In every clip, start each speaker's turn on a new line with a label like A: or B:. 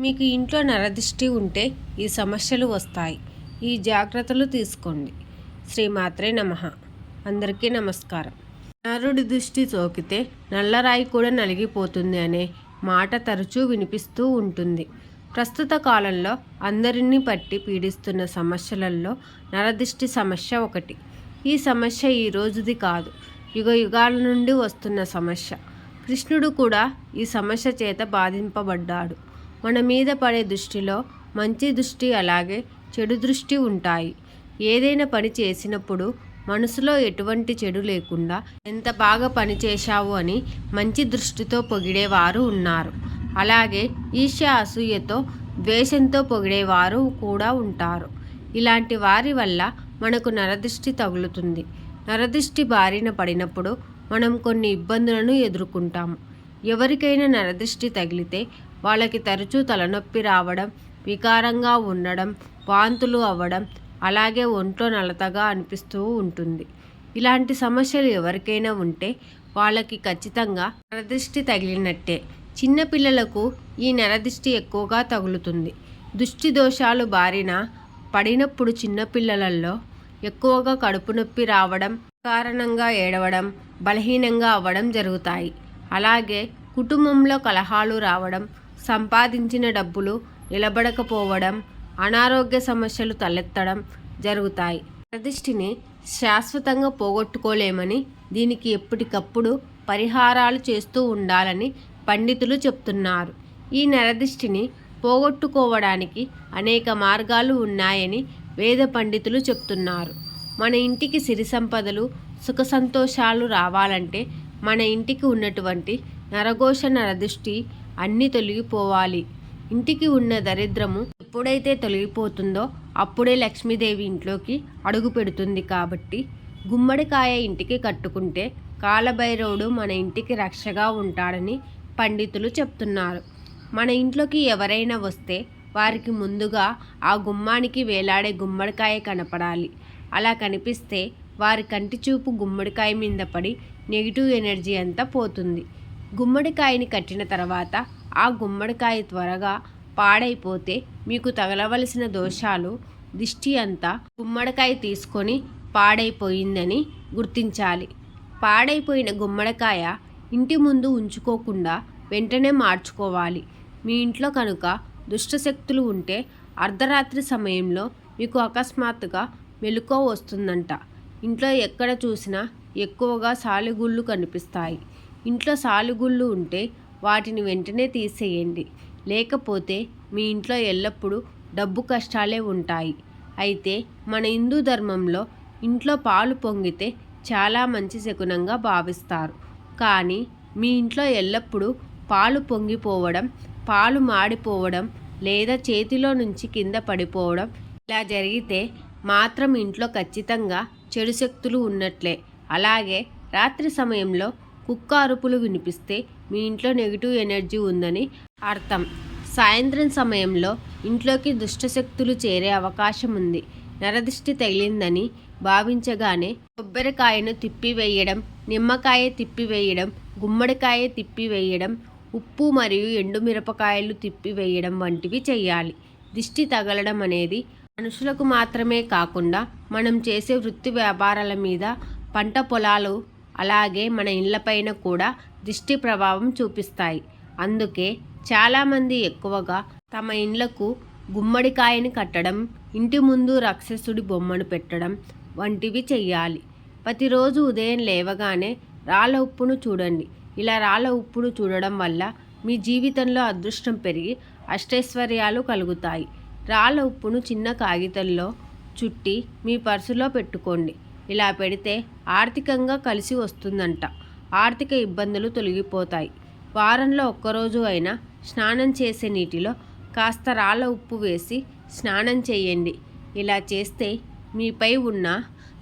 A: మీకు ఇంట్లో నరదిష్టి ఉంటే ఈ సమస్యలు వస్తాయి. ఈ జాగ్రత్తలు తీసుకోండి. శ్రీమాత్రే నమ. అందరికీ నమస్కారం. నరుడి దృష్టి సోకితే నల్లరాయి కూడా నలిగిపోతుంది అనే మాట తరచూ వినిపిస్తూ ఉంటుంది. ప్రస్తుత కాలంలో అందరినీ పట్టి పీడిస్తున్న సమస్యలలో నరదిష్టి సమస్య ఒకటి. ఈ సమస్య ఈ రోజుది కాదు. యుగ యుగాల నుండి వస్తున్న సమస్య. కృష్ణుడు కూడా ఈ సమస్య చేత బాధింపబడ్డాడు. మన మీద పడే దృష్టిలో మంచి దృష్టి అలాగే చెడు దృష్టి ఉంటాయి. ఏదైనా పని చేసినప్పుడు మనసులో ఎటువంటి చెడు లేకుండా ఎంత బాగా పని చేశావు అని మంచి దృష్టితో పొగిడేవారు ఉన్నారు. అలాగే ఈర్ష్య అసూయతో ద్వేషంతో పొగిడేవారు కూడా ఉంటారు. ఇలాంటి వారి వల్ల మనకు నరదృష్టి తగులుతుంది. నరదృష్టి బారిన పడినప్పుడు మనం కొన్ని ఇబ్బందులను ఎదుర్కొంటాము. ఎవరికైనా నరదృష్టి తగిలితే వాళ్ళకి తరచూ తలనొప్పి రావడం వికారంగా ఉండడం వాంతులు అవ్వడం అలాగే ఒంట్లో నలతగా అనిపిస్తూ ఉంటుంది. ఇలాంటి సమస్యలు ఎవరికైనా ఉంటే వాళ్ళకి ఖచ్చితంగా నరదృష్టి తగిలినట్టే. చిన్నపిల్లలకు ఈ నరదృష్టి ఎక్కువగా తగులుతుంది. దృష్టి దోషాలు బారిన పడినప్పుడు చిన్నపిల్లలలో ఎక్కువగా కడుపు నొప్పి రావడం కారణంగా ఏడవడం బలహీనంగా అవ్వడం జరుగుతాయి. అలాగే కుటుంబంలో కలహాలు రావడం సంపాదించిన డబ్బులు నిలబడకపోవడం అనారోగ్య సమస్యలు తలెత్తడం జరుగుతాయి. ప్రతిష్ఠిని శాశ్వతంగా పోగొట్టుకోలేమని దీనికి ఎప్పటికప్పుడు పరిహారాలు చేస్తూ ఉండాలని పండితులు చెప్తున్నారు. ఈ నరదిష్టిని పోగొట్టుకోవడానికి అనేక మార్గాలు ఉన్నాయని వేద పండితులు చెప్తున్నారు. మన ఇంటికి సిరి సంపదలు సుఖ సంతోషాలు రావాలంటే మన ఇంటికి ఉన్నటువంటి నరఘోష నరదృష్టి అన్నీ తొలగిపోవాలి. ఇంటికి ఉన్న దరిద్రము ఎప్పుడైతే తొలగిపోతుందో అప్పుడే లక్ష్మీదేవి ఇంట్లోకి అడుగు పెడుతుంది కాబట్టి గుమ్మడికాయ ఇంటికి కట్టుకుంటే కాలభైరవుడు మన ఇంటికి రక్షగా ఉంటాడని పండితులు చెప్తున్నారు. మన ఇంట్లోకి ఎవరైనా వస్తే వారికి ముందుగా ఆ గుమ్మానికి వేలాడే గుమ్మడికాయ కనపడాలి. అలా కనిపిస్తే వారి కంటి చూపు గుమ్మడికాయ మీద పడి నెగిటివ్ ఎనర్జీ అంతా పోతుంది. గుమ్మడికాయని కట్టిన తర్వాత ఆ గుమ్మడికాయ త్వరగా పాడైపోతే మీకు తగలవలసిన దోషాలు దిష్టి అంతా గుమ్మడికాయ తీసుకొని పాడైపోయిందని గుర్తించాలి. పాడైపోయిన గుమ్మడికాయ ఇంటి ముందు ఉంచుకోకుండా వెంటనే మార్చుకోవాలి. మీ ఇంట్లో కనుక దుష్టశక్తులు ఉంటే అర్ధరాత్రి సమయంలో మీకు అకస్మాత్తుగా మెలుకో వస్తుందంట. ఇంట్లో ఎక్కడ చూసినా ఎక్కువగా సాలిగుళ్ళు కనిపిస్తాయి. ఇంట్లో సాలిగుళ్ళు ఉంటే వాటిని వెంటనే తీసేయండి. లేకపోతే మీ ఇంట్లో ఎల్లప్పుడూ డబ్బు కష్టాలే ఉంటాయి. అయితే మన హిందూ ధర్మంలో ఇంట్లో పాలు పొంగితే చాలా మంచి శకునంగా భావిస్తారు. కానీ మీ ఇంట్లో ఎల్లప్పుడూ పాలు పొంగిపోవడం పాలు మాడిపోవడం లేదా చేతిలో నుంచి కింద పడిపోవడం ఇలా జరిగితే మాత్రం ఇంట్లో ఖచ్చితంగా చెడు శక్తులు ఉన్నట్లే. అలాగే రాత్రి సమయంలో కుక్క అరుపులు వినిపిస్తే మీ ఇంట్లో నెగిటివ్ ఎనర్జీ ఉందని అర్థం. సాయంత్రం సమయంలో ఇంట్లోకి దుష్టశక్తులు చేరే అవకాశం ఉంది. నరదిష్టి తగిలిందని భావించగానే కొబ్బరికాయను తిప్పివేయడం నిమ్మకాయ తిప్పివేయడం గుమ్మడికాయ తిప్పివేయడం ఉప్పు మరియు ఎండుమిరపకాయలు తిప్పివేయడం వంటివి చేయాలి. దిష్టి తగలడం అనేది మనుషులకు మాత్రమే కాకుండా మనం చేసే వృత్తి వ్యాపారాల మీద పంట పొలాలు అలాగే మన ఇళ్ళపైన కూడా దిష్టి ప్రభావం చూపిస్తాయి. అందుకే చాలామంది ఎక్కువగా తమ ఇండ్లకు గుమ్మడికాయని కట్టడం ఇంటి ముందు రాక్షసుడి బొమ్మను పెట్టడం వంటివి చెయ్యాలి. ప్రతిరోజు ఉదయం లేవగానే రాళ్ళ ఉప్పును చూడండి. ఇలా రాళ్ళ ఉప్పును చూడడం వల్ల మీ జీవితంలో అదృష్టం పెరిగి అష్టైశ్వర్యాలు కలుగుతాయి. రాళ్ళ ఉప్పును చిన్న కాగితంలో చుట్టి మీ పర్సులో పెట్టుకోండి. ఇలా పెడితే ఆర్థికంగా కలిసి వస్తుందంట. ఆర్థిక ఇబ్బందులు తొలగిపోతాయి. వారంలో ఒక్కరోజు అయినా స్నానం చేసే నీటిలో కాస్త రాళ్ళ ఉప్పు వేసి స్నానం చేయండి. ఇలా చేస్తే మీపై ఉన్న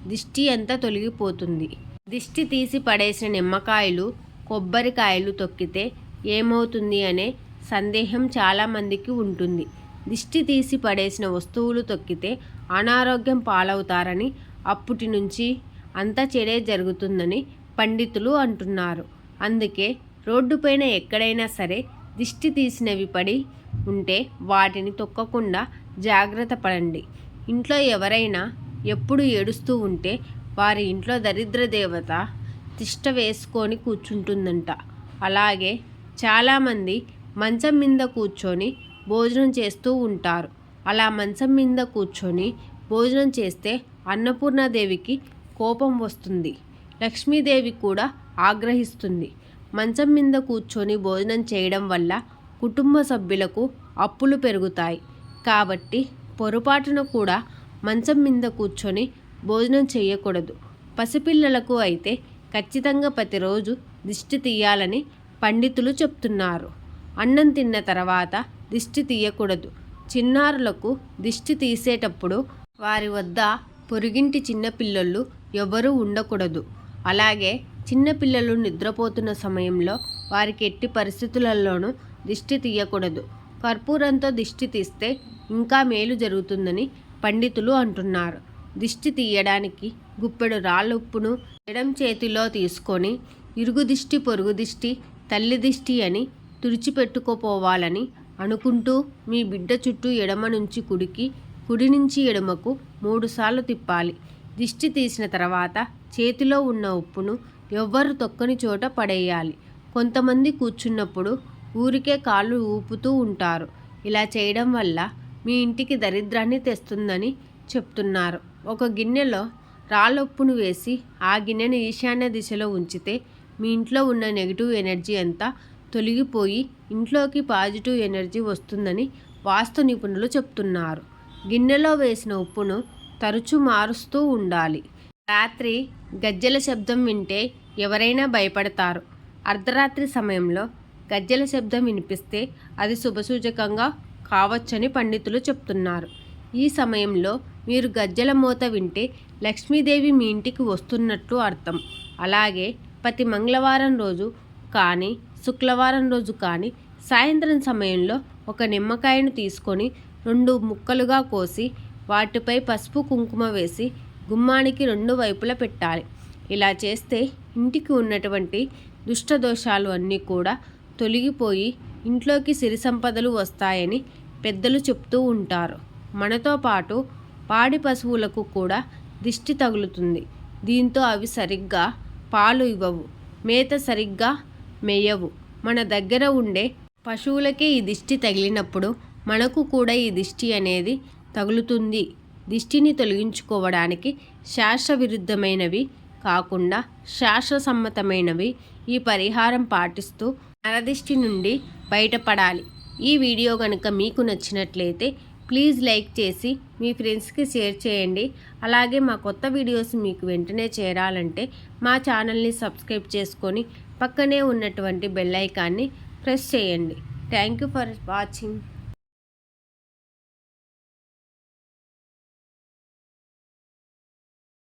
A: దిష్టి అంతా తొలగిపోతుంది. దిష్టి తీసి పడేసిన నిమ్మకాయలు కొబ్బరికాయలు తొక్కితే ఏమవుతుంది అనే సందేహం చాలామందికి ఉంటుంది. దిష్టి తీసి పడేసిన వస్తువులు తొక్కితే అనారోగ్యం పాలవుతారని అప్పటి నుంచి అంతా చెడే జరుగుతుందని పండితులు అంటున్నారు. అందుకే రోడ్డుపైన ఎక్కడైనా సరే దిష్టి తీసినవి పడి ఉంటే వాటిని తొక్కకుండా జాగ్రత్త పడండి. ఇంట్లో ఎవరైనా ఎప్పుడు ఏడుస్తూ ఉంటే వారి ఇంట్లో దరిద్ర దేవత తిష్ట వేసుకొని కూర్చుంటుందంట. అలాగే చాలామంది మంచం మీద కూర్చొని భోజనం చేస్తూ ఉంటారు. అలా మంచం మీద కూర్చొని భోజనం చేస్తే అన్నపూర్ణాదేవికి కోపం వస్తుంది. లక్ష్మీదేవి కూడా ఆగ్రహిస్తుంది. మంచం మీద కూర్చొని భోజనం చేయడం వల్ల కుటుంబ సభ్యులకు అప్పులు పెరుగుతాయి. కాబట్టి పొరపాటున కూడా మంచం మీద కూర్చొని భోజనం చేయకూడదు. పసిపిల్లలకు అయితే ఖచ్చితంగా ప్రతిరోజు దిష్టి తీయాలని పండితులు చెప్తున్నారు. అన్నం తిన్న తర్వాత దిష్టి తీయకూడదు. చిన్నారులకు దిష్టి తీసేటప్పుడు వారి వద్ద పొరుగింటి చిన్నపిల్లలు ఎవరూ ఉండకూడదు. అలాగే చిన్నపిల్లలు నిద్రపోతున్న సమయంలో వారికి ఎట్టి పరిస్థితులలోనూ దిష్టి తీయకూడదు. కర్పూరంతో దిష్టి తీస్తే ఇంకా మేలు జరుగుతుందని పండితులు అంటున్నారు. దిష్టి తీయడానికి గుప్పెడు రాళ్ళుప్పును ఎడం చేతిలో తీసుకొని ఇరుగు దిష్టి పొరుగు దిష్టి తల్లి దిష్టి అని తుడిచిపెట్టుకోపోవాలని అనుకుంటూ మీ బిడ్డ చుట్టూ ఎడమ నుంచి కుడికి కుడి నుంచి ఎడమకు మూడుసార్లు తిప్పాలి. దిష్టి తీసిన తర్వాత చేతిలో ఉన్న ఉప్పును ఎవ్వరు తొక్కని చోట పడేయాలి. కొంతమంది కూర్చున్నప్పుడు ఊరికే కాళ్ళు ఊపుతూ ఉంటారు. ఇలా చేయడం వల్ల మీ ఇంటికి దరిద్రాన్ని తెస్తుందని చెప్తున్నారు. ఒక గిన్నెలో రాళ్ళొప్పును వేసి ఆ గిన్నెను ఈశాన్య దిశలో ఉంచితే మీ ఇంట్లో ఉన్న నెగిటివ్ ఎనర్జీ అంతా తొలగిపోయి ఇంట్లోకి పాజిటివ్ ఎనర్జీ వస్తుందని వాస్తు నిపుణులు చెప్తున్నారు. గిన్నెలో వేసిన ఉప్పును తరచూ మారుస్తూ ఉండాలి. రాత్రి గజ్జెల శబ్దం వింటే ఎవరైనా భయపడతారు. అర్ధరాత్రి సమయంలో గజ్జెల శబ్దం వినిపిస్తే అది శుభసూచకంగా కావచ్చని పండితులు చెప్తున్నారు. ఈ సమయంలో మీరు గజ్జెల మూత వింటే లక్ష్మీదేవి మీ ఇంటికి వస్తున్నట్లు అర్థం. అలాగే ప్రతి మంగళవారం రోజు కానీ శుక్రవారం రోజు కానీ సాయంత్రం సమయంలో ఒక నిమ్మకాయను తీసుకొని రెండు ముక్కలుగా కోసి వాటిపై పసుపు కుంకుమ వేసి గుమ్మానికి రెండు వైపులా పెట్టాలి. ఇలా చేస్తే ఇంటికి ఉన్నటువంటి దుష్ట దోషాలు అన్నీ కూడా తొలగిపోయి ఇంట్లోకి సిరి సంపదలు వస్తాయని పెద్దలు చెప్తూ ఉంటారు. మనతో పాటు పాడి పశువులకు కూడా దిష్టి తగులుతుంది. దీంతో అవి సరిగ్గా పాలు ఇవ్వవు మేత సరిగ్గా మేయవు. మన దగ్గర ఉండే పశువులకే ఈ దిష్టి తగిలినప్పుడు మనకు కూడా ఈ దిష్టి అనేది తగులుతుంది. దిష్టిని తొలగించుకోవడానికి శాస్త్ర విరుద్ధమైనవి కాకుండా శాస్త్రసమ్మతమైనవి ఈ పరిహారం పాటిస్తూ నరదిష్టి నుండి బయటపడాలి. ఈ వీడియో కనుక మీకు నచ్చినట్లయితే ప్లీజ్ లైక్ చేసి మీ ఫ్రెండ్స్కి షేర్ చేయండి. అలాగే మా కొత్త వీడియోస్ మీకు వెంటనే చేరాలంటే మా ఛానల్ని సబ్స్క్రైబ్ చేసుకొని పక్కనే ఉన్నటువంటి బెల్ ఐకాన్ని ప్రెస్ చేయండి. Thank you for watching.